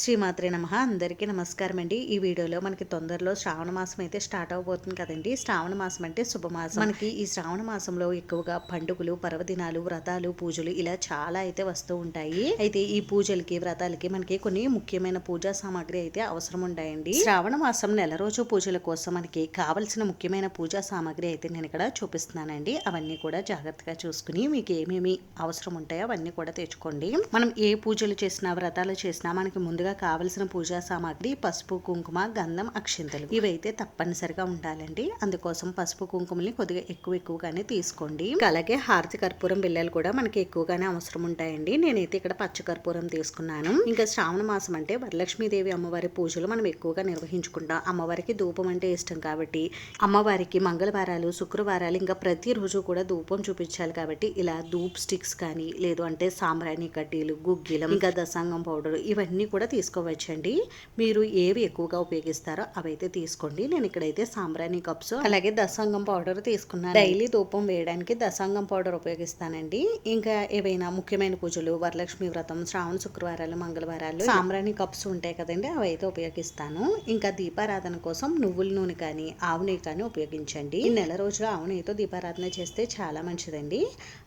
శ్రీమాత్రే నమ. అందరికీ నమస్కారం అండి. ఈ వీడియోలో మనకి తొందరలో శ్రావణ మాసం అయితే స్టార్ట్ అవబోతుంది కదండి. శ్రావణ మాసం అంటే శుభమాసం. మనకి ఈ శ్రావణ మాసంలో ఎక్కువగా పండుగలు పర్వదినాలు వ్రతాలు పూజలు ఇలా చాలా అయితే వస్తూ ఉంటాయి. అయితే ఈ పూజలకి వ్రతాలకి మనకి కొన్ని ముఖ్యమైన పూజా సామాగ్రి అయితే అవసరం ఉంటాయండి. శ్రావణ మాసం నెల రోజు పూజల కోసం మనకి కావలసిన ముఖ్యమైన పూజా సామాగ్రి అయితే నేను ఇక్కడ చూపిస్తున్నానండి. అవన్నీ కూడా జాగ్రత్తగా చూసుకుని మీకు ఏమేమి అవసరం ఉంటాయో అవన్నీ కూడా తెచ్చుకోండి. మనం ఏ పూజలు చేసినా వ్రతాలు చేసినా మనకి ముందుగా కావలసిన పూజా సామాగ్రి పసుపు కుంకుమ గంధం అక్షింతలు. ఇవైతే తప్పనిసరిగా ఉండాలండి. అందుకోసం పసుపు కుంకుమని కొద్దిగా ఎక్కువ ఎక్కువగానే తీసుకోండి. అలాగే హారతి కర్పూరం బిల్లలు కూడా మనకి ఎక్కువగానే అవసరం ఉంటాయండి. నేనైతే ఇక్కడ పచ్చ కర్పూరం తీసుకున్నాను. ఇంకా శ్రావణ మాసం అంటే వరలక్ష్మీదేవి అమ్మవారి పూజలు మనం ఎక్కువగా నిర్వహించుకుంటాం. అమ్మవారికి ధూపం అంటే ఇష్టం కాబట్టి అమ్మవారికి మంగళవారాలు శుక్రవారాలు ఇంకా ప్రతిరోజు కూడా ధూపం చూపించాలి కాబట్టి ఇలా ధూప్ స్టిక్స్ కానీ లేదు అంటే సాంబ్రాణి కడ్డీలు గుగ్గిలం ఇంకా దసాంగం పౌడర్ ఇవన్నీ కూడా తీసుకోవచ్చండి. మీరు ఏవి ఎక్కువగా ఉపయోగిస్తారో అవైతే తీసుకోండి. నేను ఇక్కడైతే సాంబ్రాణి కప్స్ అలాగే దశాంగం పౌడర్ తీసుకున్నాను. డైలీ ధూపం వేయడానికి దసాంగం పౌడర్ ఉపయోగిస్తానండి. ఇంకా ఏవైనా ముఖ్యమైన పూజలు వరలక్ష్మి వ్రతం శ్రావణ శుక్రవారాలు మంగళవారాలు సాంబ్రాణి కప్స్ ఉంటాయి కదండి అవి అయితే ఉపయోగిస్తాను. ఇంకా దీపారాధన కోసం నువ్వుల నూనె కానీ ఆవు నెయ్యి కానీ ఉపయోగించండి. ఈ నెల రోజులు ఆవు నెయ్యితో దీపారాధన చేస్తే చాలా మంచిదండి.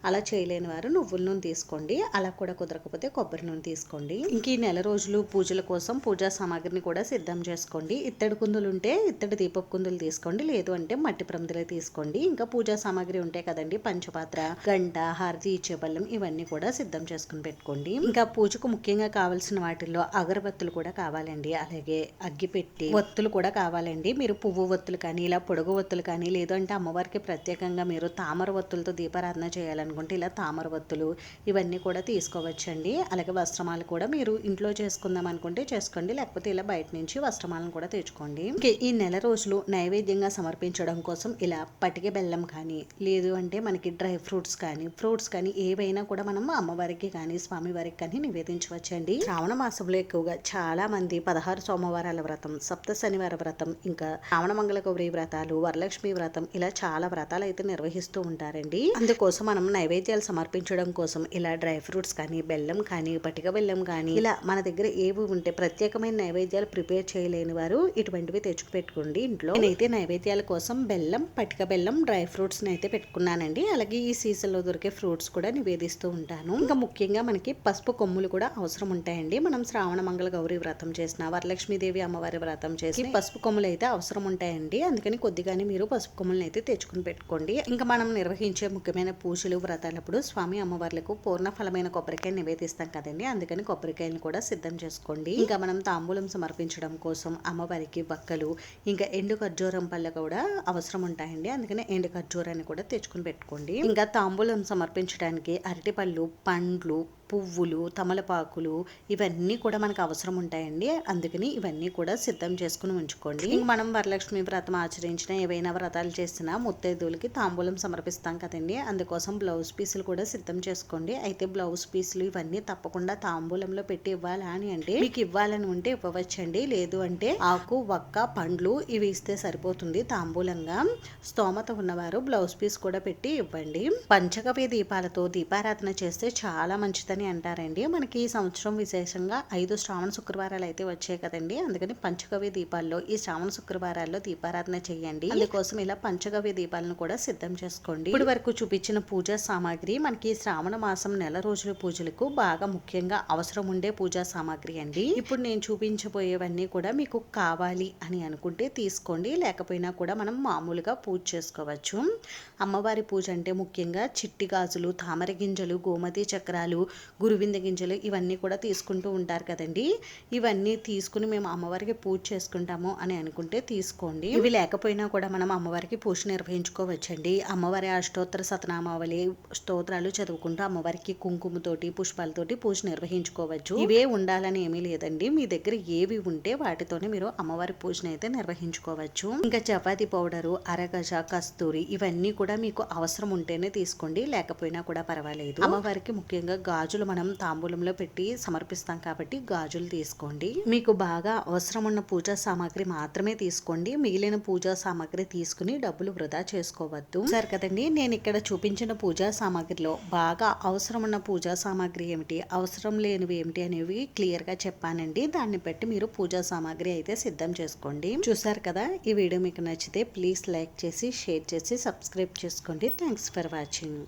అలా చేయలేని వారు నువ్వుల నూనె తీసుకోండి. అలా కూడా కుదరకపోతే కొబ్బరి నూనె తీసుకోండి. ఇంక ఈ నెల రోజులు పూజల కోసం పూజా సామాగ్రిని కూడా సిద్ధం చేసుకోండి. ఇత్తడి కుందులు ఉంటే ఇత్తడి దీపపు కుందులు తీసుకోండి. లేదు అంటే మట్టి ప్రమిదలే తీసుకోండి. ఇంకా పూజా సామాగ్రి ఉంటాయి కదండి పంచపాత్ర గంట హారతి ఇచ్చే బల్లం ఇవన్నీ కూడా సిద్ధం చేసుకుని పెట్టుకోండి. ఇంకా పూజకు ముఖ్యంగా కావాల్సిన వాటిల్లో అగరబత్తులు కూడా కావాలండి. అలాగే అగ్గిపెట్టి ఒత్తులు కూడా కావాలండి. మీరు పువ్వు ఒత్తులు కానీ ఇలా పొడుగు ఒత్తులు కానీ లేదు అంటే అమ్మవారికి ప్రత్యేకంగా మీరు తామర ఒత్తులతో దీపారాధన చేయాలనుకుంటే ఇలా తామర ఒత్తులు ఇవన్నీ కూడా తీసుకోవచ్చండి. అలాగే వస్త్రమాలు కూడా మీరు ఇంట్లో చేసుకుందాం అనుకుంటే చేసుకోండి. లేకపోతే ఇలా బయట నుంచి వస్త్రమాలను కూడా తెచ్చుకోండి. ఈ నెల రోజులు నైవేద్యంగా సమర్పించడం కోసం ఇలా పటిక బెల్లం కానీ లేదు అంటే మనకి డ్రై ఫ్రూట్స్ కానీ ఫ్రూట్స్ కానీ ఏవైనా కూడా మనం అమ్మవారికి కానీ స్వామివారికి కానీ నివేదించవచ్చండి. శ్రావణ మాసంలో ఎక్కువగా చాలా మంది పదహారు సోమవారాల వ్రతం సప్త శనివార వ్రతం ఇంకా శ్రావణ మంగళ గౌరి వ్రతాలు వరలక్ష్మి వ్రతం ఇలా చాలా వ్రతాలు అయితే నిర్వహిస్తూ ఉంటారండి. అందుకోసం మనం నైవేద్యాలు సమర్పించడం కోసం ఇలా డ్రై ఫ్రూట్స్ కానీ బెల్లం కానీ పటిక బెల్లం కానీ ఇలా మన దగ్గర ఏవి ఉంటే ప్రత్యేకమైన నైవేద్యాలు ప్రిపేర్ చేయలేని వారు ఇటువంటివి తెచ్చుకు పెట్టుకోండి ఇంట్లో. నేనైతే నైవేద్యాల కోసం బెల్లం పటిక బెల్లం డ్రై ఫ్రూట్స్ అయితే పెట్టుకున్నానండి. అలాగే ఈ సీజన్లో దొరికే ఫ్రూట్స్ కూడా నివేదిస్తూ ఉంటాను. ఇంకా ముఖ్యంగా మనకి పసుపు కొమ్ములు కూడా అవసరం ఉంటాయండి. మనం శ్రావణ మంగళ గౌరి వ్రతం చేసిన వరలక్ష్మీదేవి అమ్మవారి వ్రతం చేసి పసుపు కొమ్ములు అయితే అవసరం ఉంటాయండి. అందుకని కొద్దిగానే మీరు పసుపు కొమ్ములను అయితే తెచ్చుకుని పెట్టుకోండి. ఇంకా మనం నిర్వహించే ముఖ్యమైన పూజలు వ్రతాలప్పుడు స్వామి అమ్మవార్లకు పూర్ణ ఫలమైన కొబ్బరికాయ నివేదిస్తాం కదండి. అందుకని కొబ్బరికాయని కూడా సిద్ధం చేసుకోండి ఇంకా మనం తాంబూలం సమర్పించడం కోసం అమ్మవారికి బక్కలు ఇంకా ఎండు ఖర్జూరం పళ్ళ కూడా అవసరం ఉంటాయండి. అందుకనే ఎండు ఖర్జూరాన్ని కూడా తెచ్చుకుని పెట్టుకోండి. ఇంకా తాంబూలం సమర్పించడానికి అరటిపళ్ళు పండ్లు పువ్వులు తమలపాకులు ఇవన్నీ కూడా మనకు అవసరం ఉంటాయండి. అందుకని ఇవన్నీ కూడా సిద్ధం చేసుకుని ఉంచుకోండి. మనం వరలక్ష్మి వ్రతం ఆచరించిన ఏవైనా వ్రతాలు చేసినా ముత్తైదువులకి తాంబూలం సమర్పిస్తాం కదండి. అందుకోసం బ్లౌజ్ పీసులు కూడా సిద్ధం చేసుకోండి. అయితే బ్లౌజ్ పీసులు ఇవన్నీ తప్పకుండా తాంబూలంలో పెట్టి ఇవ్వాలా అని అంటే మీకు ఇవ్వాలని ఉంటే ఇవ్వవచ్చండి. లేదు అంటే ఆకు వక్క పండ్లు ఇవి ఇస్తే సరిపోతుంది తాంబూలంగా. స్తోమత ఉన్నవారు బ్లౌజ్ పీస్ కూడా పెట్టి ఇవ్వండి. పంచగవ్య దీపాలతో దీపారాధన చేస్తే చాలా మంచిదని అని అంటారండి. మనకి ఈ సంవత్సరం విశేషంగా ఐదు శ్రావణ శుక్రవారాలు అయితే వచ్చాయి కదండి. అందుకని పంచగవ్య దీపాల్లో ఈ శ్రావణ శుక్రవారాల్లో దీపారాధన చేయండి అందుకోసం ఇలా పంచగవ్య దీపాలను కూడా సిద్ధం చేసుకోండి. ఇప్పటి వరకు చూపించిన పూజా సామాగ్రి మనకి శ్రావణ మాసం నెల రోజుల పూజలకు బాగా ముఖ్యంగా అవసరం ఉండే పూజా సామాగ్రి అండి. ఇప్పుడు నేను చూపించబోయేవన్నీ కూడా మీకు కావాలి అని అనుకుంటే తీసుకోండి. లేకపోయినా కూడా మనం మామూలుగా పూజ చేసుకోవచ్చు. అమ్మవారి పూజ అంటే ముఖ్యంగా చిట్టి గాజులు తామర గింజలు గోమతి చక్రాలు గురువింద గింజలు ఇవన్నీ కూడా తీసుకుంటూ ఉంటారు కదండి. ఇవన్నీ తీసుకుని మేము అమ్మవారికి పూజ చేసుకుంటాము అని అనుకుంటే తీసుకోండి. ఇవి లేకపోయినా కూడా మనం అమ్మవారికి పూజ నిర్వహించుకోవచ్చండి. అమ్మవారి అష్టోత్తర సతనామావళి స్తోత్రాలు చదువుకుంటూ అమ్మవారికి కుంకుమతోటి పుష్పాలతోటి పూజ నిర్వహించుకోవచ్చు. ఇవే ఉండాలని ఏమీ లేదండి. మీ దగ్గర ఏవి ఉంటే వాటితోనే మీరు అమ్మవారి పూజను అయితే నిర్వహించుకోవచ్చు. ఇంకా చపాతి పౌడరు అరగజ కస్తూరి ఇవన్నీ కూడా మీకు అవసరం ఉంటేనే తీసుకోండి. లేకపోయినా కూడా పర్వాలేదు. అమ్మవారికి ముఖ్యంగా గాజులు గాజులు మనం తాంబూలంలో పెట్టి సమర్పిస్తాం కాబట్టి గాజులు తీసుకోండి. మీకు బాగా అవసరం ఉన్న పూజా సామాగ్రి మాత్రమే తీసుకోండి. మిగిలిన పూజా సామాగ్రి తీసుకుని డబ్బులు వృధా చేసుకోవద్దు. సరే కదండి నేను ఇక్కడ చూపించిన పూజా సామాగ్రిలో బాగా అవసరం ఉన్న పూజా సామాగ్రి ఏమిటి అవసరం లేనివి ఏమిటి అనేవి క్లియర్గా చెప్పానండి. దాన్ని బట్టి మీరు పూజా సామాగ్రి అయితే సిద్ధం చేసుకోండి. చూసారు కదా ఈ వీడియో మీకు నచ్చితే ప్లీజ్ లైక్ చేసి షేర్ చేసి సబ్స్క్రైబ్ చేసుకోండి. Thanks for watching